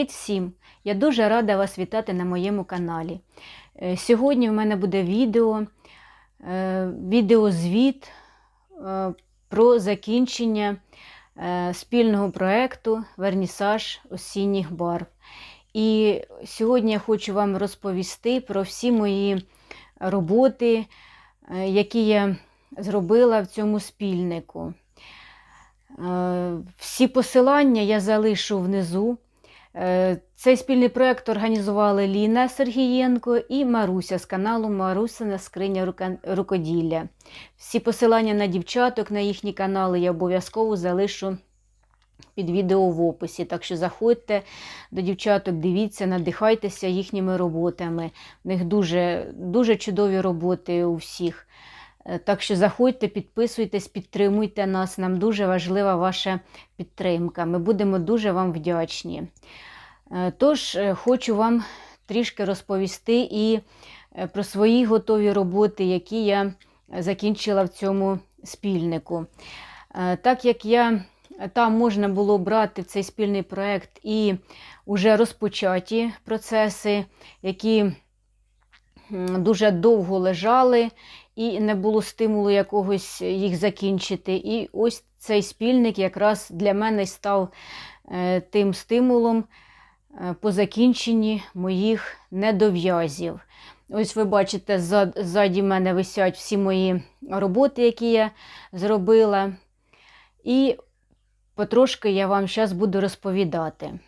Привіт всім! Я дуже рада вас вітати на моєму каналі. Е, Сьогодні в мене буде відео, е, відеозвіт е, про закінчення спільного проєкту Вернісаж осінніх барв. І сьогодні я хочу вам розповісти про всі мої роботи, які я зробила в цьому спільнику. Всі посилання я залишу внизу. Е, Цей спільний проєкт організували Ліна Сергієнко і Маруся з каналу Марусина Скриня рукоділля. Всі посилання на дівчаток, на їхні канали я обов'язково залишу під відео в описі. Так що заходьте до дівчаток, дивіться, надихайтеся їхніми роботами. В них дуже, дуже чудові роботи у всіх. Е, Так що заходьте, підписуйтесь, підтримуйте нас. Нам дуже важлива ваша підтримка. Ми будемо дуже вам вдячні. Е, Тож, е, хочу вам трішки розповісти і про свої готові роботи, які я закінчила в цьому спільнику. Так як я там можна було брати цей спільний проєкт і вже розпочаті процеси, які дуже довго лежали, і не було стимулу якогось їх закінчити. І ось цей спільник якраз для мене став е, тим стимулом е, по закінченні моїх недов'язів. Ось ви бачите, ззаді мене висять всі мої роботи, які я зробила. І потрошки я вам зараз буду розповідати.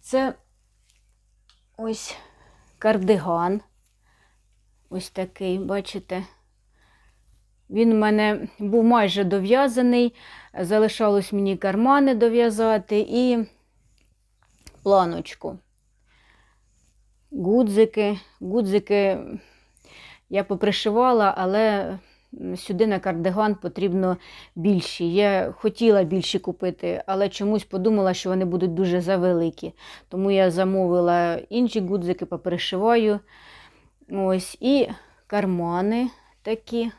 Це ось кардиган. Ось такий, бачите? Він у мене був майже дов'язаний, залишалось мені кармани дов'язати і планочку. Гудзики. Гудзики я попришивала, але сюди на кардиган потрібно більші. Я хотіла більші купити, але чомусь подумала, що вони будуть дуже завеликі. Тому я замовила інші гудзики, попришиваю. Ось, і кармани такі.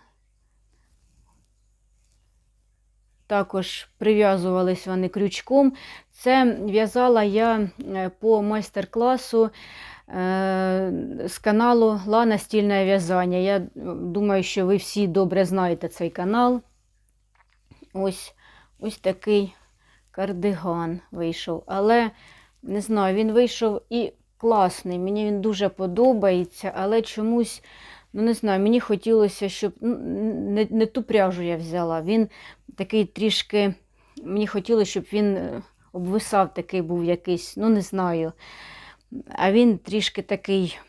Також прив'язувались вони крючком. Це в'язала я е, по майстер-класу е, з каналу Лана Стільне в'язання. Я думаю, що ви всі добре знаєте цей канал. Ось, ось такий кардиган вийшов. Але не знаю, він вийшов і класний. Мені він дуже подобається, але чомусь, ну не знаю, мені хотілося, щоб ну, не, не ту пряжу я взяла. Він такий трішки, мені хотілося, щоб він е, обвисав, такий був якийсь, ну не знаю. А він трішки такий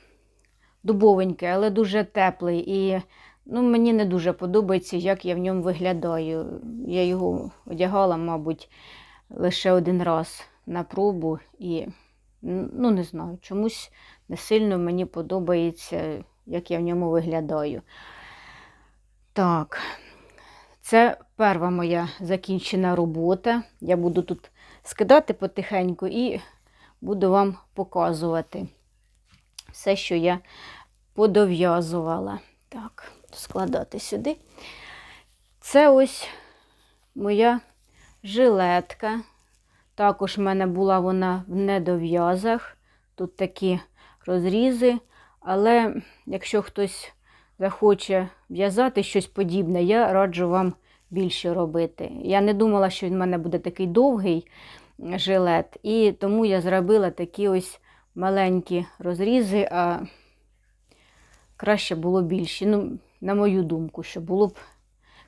дубовенький, але дуже теплий. І ну, мені не дуже подобається, як я в ньому виглядаю. Я його одягала, мабуть, лише один раз на пробу. І ну, не знаю, чомусь не сильно мені подобається, як я в ньому виглядаю. Так, це перша моя закінчена робота. Я буду тут скидати потихеньку і буду вам показувати все, що я подов'язувала. Так, складати сюди. Це ось моя жилетка. Також в мене була вона в недов'язах. Тут такі розрізи. Але якщо хтось захоче в'язати щось подібне, я раджу вам більше робити. Я не думала, що він в мене буде такий довгий жилет, і тому я зробила такі ось маленькі розрізи, а краще було більші. Ну, на мою думку, що було б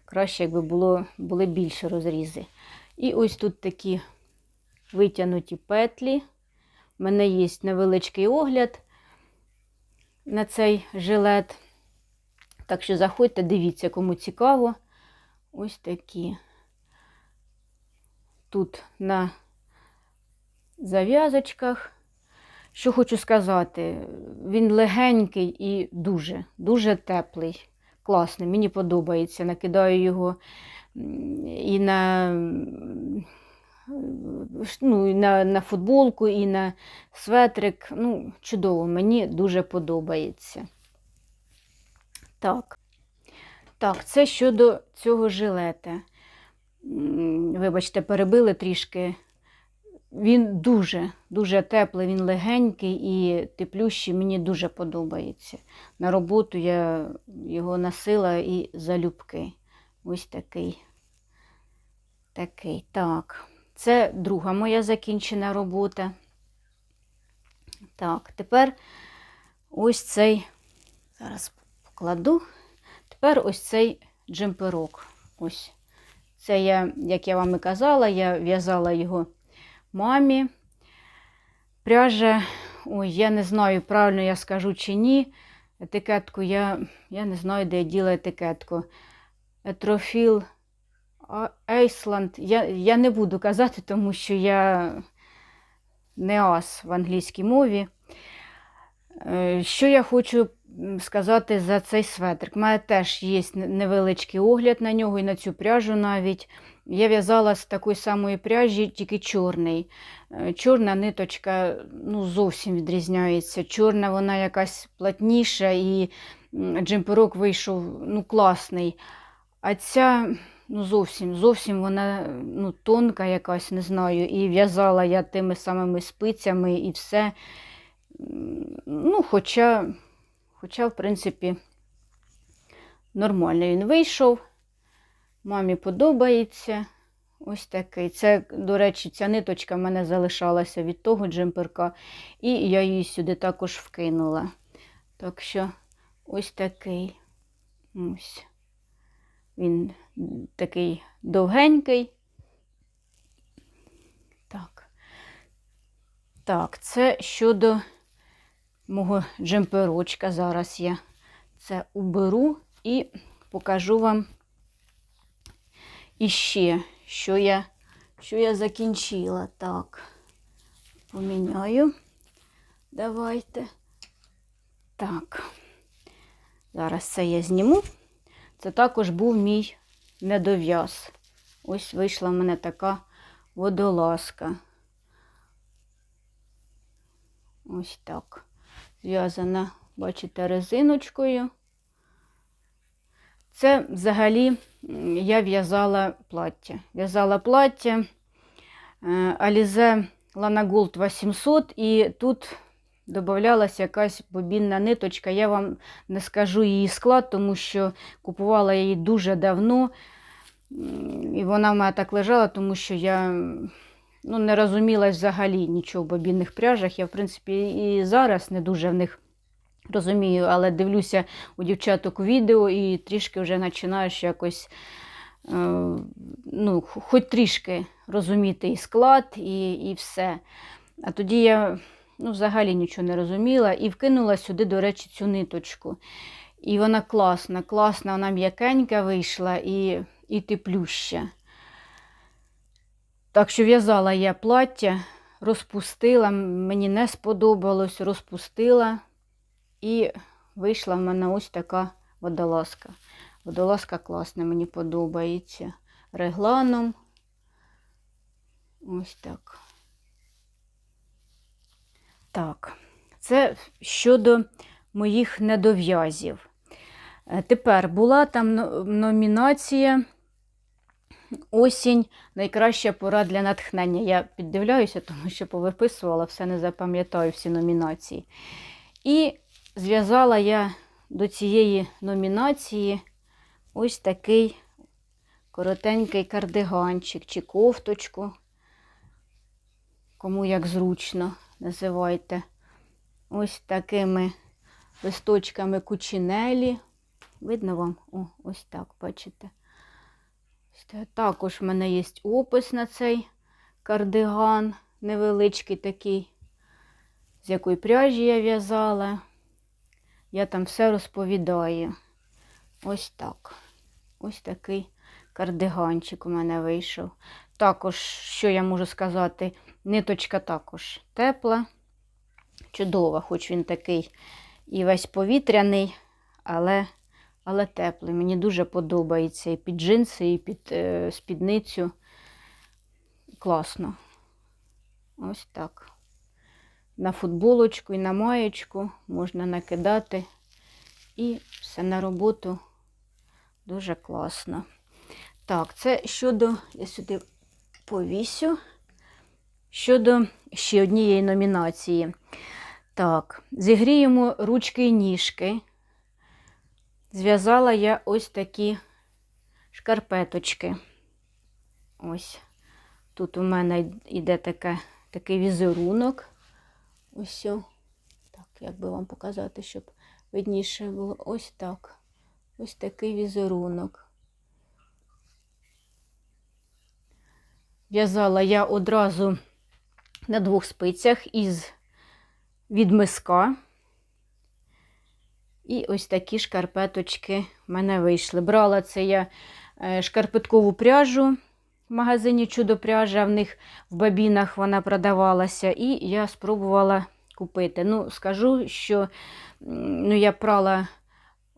краще, якби було, були більше розрізи. І ось тут такі витягнуті петлі. У мене є невеличкий огляд на цей жилет. Так що заходьте, дивіться, кому цікаво. Ось такі. Тут на зав'язочках. Що хочу сказати, він легенький і дуже, дуже теплий, класний. Мені подобається. Накидаю його і на, ну, і на, на футболку, і на светрик. Ну, чудово, мені дуже подобається. Так. Так, це щодо цього жилета. Вибачте, перебили трішки він дуже, дуже теплий, він легенький і теплющий, мені дуже подобається. На роботу я його носила і залюбки. Ось такий. Такий. Так. Це друга моя закінчена робота. Так, тепер ось цей, зараз покладу. Тепер ось цей джемперок. Ось. Це я, як я вам і казала, я в'язала його мамі. Пряжа, ой, я не знаю, правильно я скажу чи ні. Етикетку я, я не знаю, де я діла етикетку. Етрофіл Ейсланд. Я, я не буду казати, тому що я не ас в англійській мові. Е, Що я хочу сказати за цей светрик? У мене теж є невеличкий огляд на нього і на цю пряжу навіть. Я в'язала з такої самої пряжі, тільки чорний. Е, Чорна ниточка ну, зовсім відрізняється. Чорна вона якась плотніша і джемперок вийшов ну, класний. А ця ну, зовсім, зовсім вона ну, тонка якась, не знаю. І в'язала я тими самими спицями і все. Ну, хоча, хоча, в принципі, нормально він вийшов. Мамі подобається. Ось такий. Це, до речі, ця ниточка в мене залишалася від того джемперка, і я її сюди також вкинула. Так що ось такий. Ось. Він такий довгенький. Так. Так, це щодо мого джемперочка. Зараз я це уберу і покажу вам іще, що я, що я закінчила. Так, поміняю. Давайте. Так. Зараз це я зніму. Це також був мій недов'яз. Ось вийшла в мене така водолазка. Ось так. Зв'язана, бачите, резиночкою. Це взагалі я в'язала плаття. В'язала плаття е, Lana Gold 800 і тут додавалася якась бобінна ниточка. Я вам не скажу її склад, тому що купувала її дуже давно. І вона в мене так лежала, тому що я ну, не розуміла взагалі нічого в бобінних пряжах. Я, в принципі, і зараз не дуже в них розумію, але дивлюся у дівчаток відео і трішки вже починаєш якось. е, Ну, хоч трішки розуміти і склад, і, і все. А тоді я ну, взагалі нічого не розуміла і вкинула сюди, до речі, цю ниточку. І вона класна, класна, вона м'якенька вийшла і, і теплюща. Так що в'язала я плаття, розпустила, мені не сподобалось, розпустила. І вийшла в мене ось така водолазка. Водолазка класна, мені подобається. Регланом. Ось так. Так, це щодо моїх недов'язів. Е, Тепер була там номінація Осінь найкраща пора для натхнення. Я піддивляюся, тому що повиписувала, все не запам'ятаю всі номінації. І зв'язала я до цієї номінації ось такий коротенький кардиганчик чи кофточку. Кому як зручно називайте. Ось такими листочками кучинелі. Видно вам? О, ось так, бачите. Також в мене є опис на цей кардиган, невеличкий такий, з якої пряжі я в'язала. Я там все розповідаю. Ось так. Ось такий кардиганчик у мене вийшов. Також, що я можу сказати, ниточка також тепла, чудова, хоч він такий і весь повітряний, але, але теплий. Мені дуже подобається і під джинси, і під е, спідницю. Класно. Ось так. На футболочку і на маєчку можна накидати. І все на роботу дуже класно. Так, це щодо, я сюди повісю. Щодо ще однієї номінації. Так, зігріємо ручки і ніжки. Зв'язала я ось такі шкарпеточки. Ось. Тут у мене йде таке, такий візерунок. Ось. Так, як би вам показати, щоб видніше було. Ось так. Ось такий візерунок. В'язала я одразу на двох спицях із від миска. І ось такі шкарпеточки в мене вийшли. Брала це я е, шкарпеткову пряжу в магазині Чудо пряжа, в них в бабінах вона продавалася, і я спробувала купити. Ну, скажу, що ну, я прала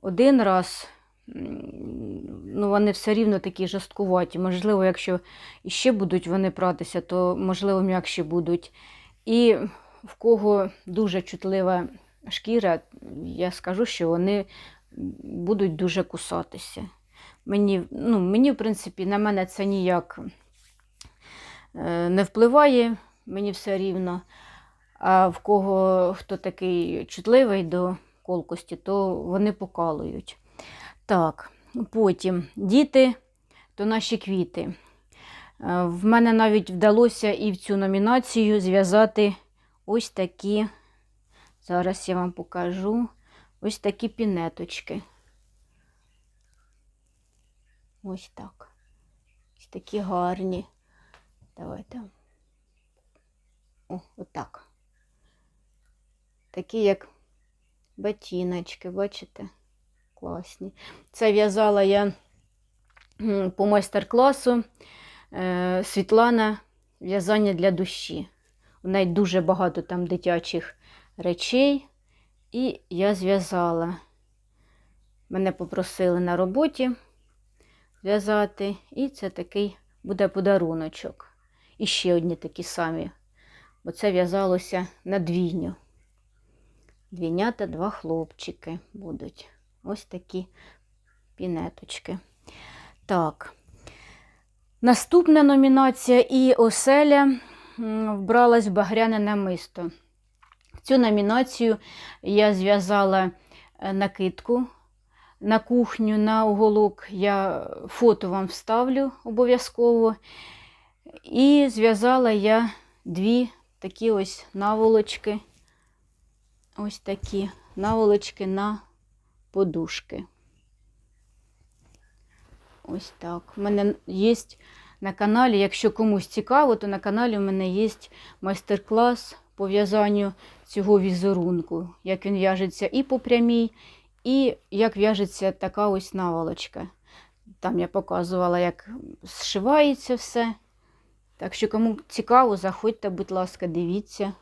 один раз, ну, вони все рівно такі жорсткуваті. Можливо, якщо іще будуть вони пратися, то можливо м'якші будуть. І в кого дуже чутлива шкіра, я скажу, що вони будуть дуже кусатися. Мені, ну, мені, в принципі, на мене це ніяк е, не впливає, мені все рівно. А в кого хто такий чутливий до колкості, то вони покалують. Так, потім діти то наші квіти. Е, В мене навіть вдалося і в цю номінацію зв'язати ось такі, зараз я вам покажу, ось такі пінеточки. Ось так. Ось такі гарні. Давайте. О, отак. Такі, як ботиночки, бачите? Класні. Це в'язала я по майстер-класу е, Світлана в'язання для душі. У неї дуже багато там дитячих речей. І я зв'язала. Мене попросили на роботі в'язати. І це такий буде подаруночок. І ще одні такі самі. Бо це в'язалося на двійню. Двійнята, два хлопчики будуть. Ось такі пінеточки. Так. Наступна номінація і оселя вбралась в багряне намисто. Цю номінацію я зв'язала е, накидку на кухню, на уголок. Я фото вам вставлю обов'язково. І зв'язала я дві такі ось наволочки. Ось такі наволочки на подушки. Ось так. У мене є на каналі, якщо комусь цікаво, то на каналі у мене є майстер-клас по в'язанню цього візерунку, як він в'яжеться і по прямій, і як в'яжеться така ось наволочка. Там я показувала, як зшивається все. Так що, кому цікаво, заходьте, будь ласка, дивіться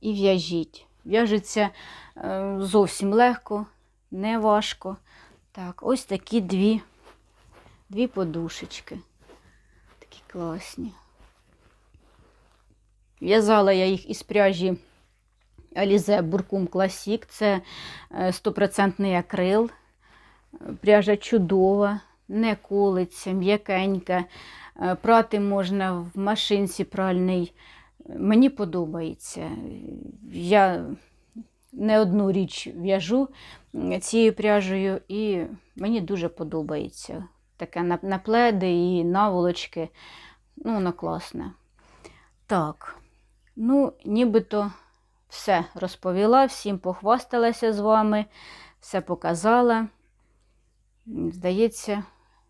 і в'яжіть. В'яжеться е, зовсім легко, не важко. Так, ось такі дві, дві подушечки. Такі класні. В'язала я їх із пряжі Alize Burkum Classic. Це е, стопроцентний акрил. Пряжа чудова, не колиться, м'якенька. Е, Прати можна в машинці пральній. Мені подобається. Я не одну річ в'яжу цією пряжею, і мені дуже подобається. Таке на, на пледи і наволочки. Ну, воно класне. Так, ну, нібито все розповіла, всім похвасталася з вами, все показала. Здається,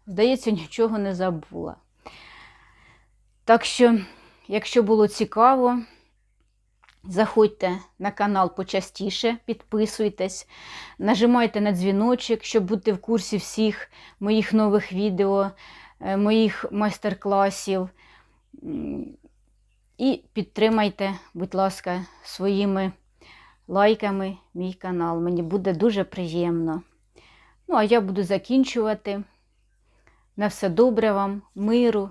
здається, нічого не забула. Так що, якщо було цікаво, заходьте на канал почастіше, підписуйтесь, нажимайте на дзвіночок, щоб бути в курсі всіх моїх нових відео, е, моїх майстер-класів. І підтримайте, будь ласка, своїми лайками мій канал. Мені буде дуже приємно. Ну, а я буду закінчувати. На все добре вам, миру,